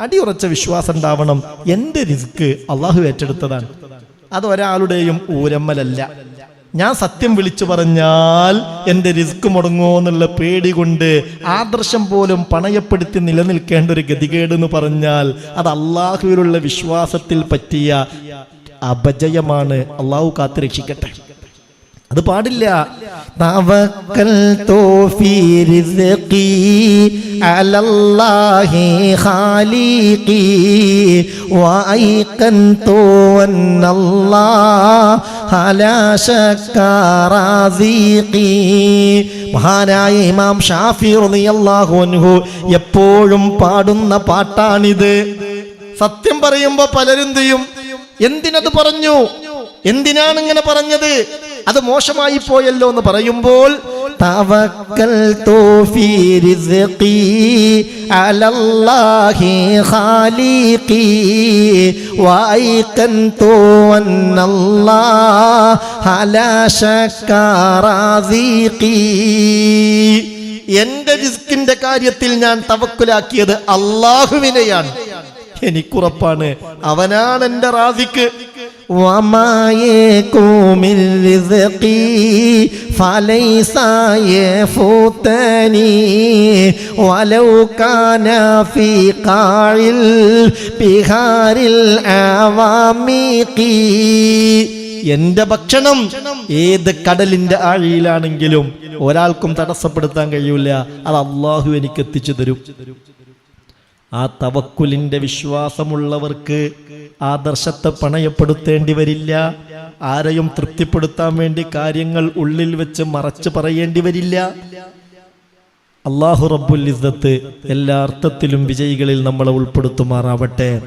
അടിയുറച്ച വിശ്വാസം ഉണ്ടാവണം. എന്റെ റിസ്ക് അള്ളാഹു ഏറ്റെടുത്തതാണ്. അത് ഒരാളുടെയും ഊരമ്മലല്ല. ഞാൻ സത്യം വിളിച്ചു പറഞ്ഞാൽ എന്റെ റിസ്ക് മുടങ്ങോ എന്നുള്ള പേടി കൊണ്ട് ആദർശം പോലും പണയപ്പെടുത്തി നിലനിൽക്കേണ്ട ഒരു ഗതികേട് എന്ന് പറഞ്ഞാൽ അത് അള്ളാഹുവിലുള്ള വിശ്വാസത്തിൽ പറ്റിയ അപജയമാണ്. അള്ളാഹു കാത്തുരക്ഷിക്കട്ടെ. അത് പാടില്ല. തവക്കൽ തോഫീ റിസ്ഖീ അലല്ലാഹി ഖാലിഖീ വഐഖൻതു അന്നല്ലാഹ ലാ ശക്ക റാസിഖീ. മഹാനായ ഇമാം ഷാഫി റളിയല്ലാഹു അൻഹു എപ്പോഴും പാടുന്ന പാട്ടാണിത്. സത്യം പറയുമ്പോൾ പലരും ചെയ്യും? എന്തിനത് പറഞ്ഞു? എന്തിനാണ് ഇങ്ങനെ പറഞ്ഞത്? അത് മോശമായി പോയല്ലോ എന്ന് പറയുമ്പോൾ എന്റെ റിസ്കിന്റെ കാര്യത്തിൽ ഞാൻ തവക്കുലാക്കിയത് അള്ളാഹുവിനെയാണ് എനിക്കുറപ്പാണ് അവനാണ് എന്റെ റാസിക്ക്. وما يكون من رزقي فليس يفوتني ولو كان في قاع البحار الأعوامق എന്റെ ഭക്ഷണം ഏത് കടലിന്റെ ആഴിയിലാണെങ്കിലും ഒരാൾക്കും തടസ്സപ്പെടുത്താൻ കഴിയൂല അത് അള്ളാഹു എനിക്ക് എത്തിച്ചു തരും ആ തവക്കുലിന്റെ വിശ്വാസമുള്ളവർക്ക് ആദർശത്തെ പണയപ്പെടുത്തേണ്ടി വരില്ല ആരെയും തൃപ്തിപ്പെടുത്താൻ വേണ്ടി കാര്യങ്ങൾ ഉള്ളിൽ വെച്ച് മറച്ചു പറയേണ്ടി വരില്ല. അള്ളാഹു റബ്ബുൽ ഇസ്സത്ത് എല്ലാ അർത്ഥത്തിലും വിജയികളിൽ നമ്മളെ ഉൾപ്പെടുത്തുമാറാവട്ടെ.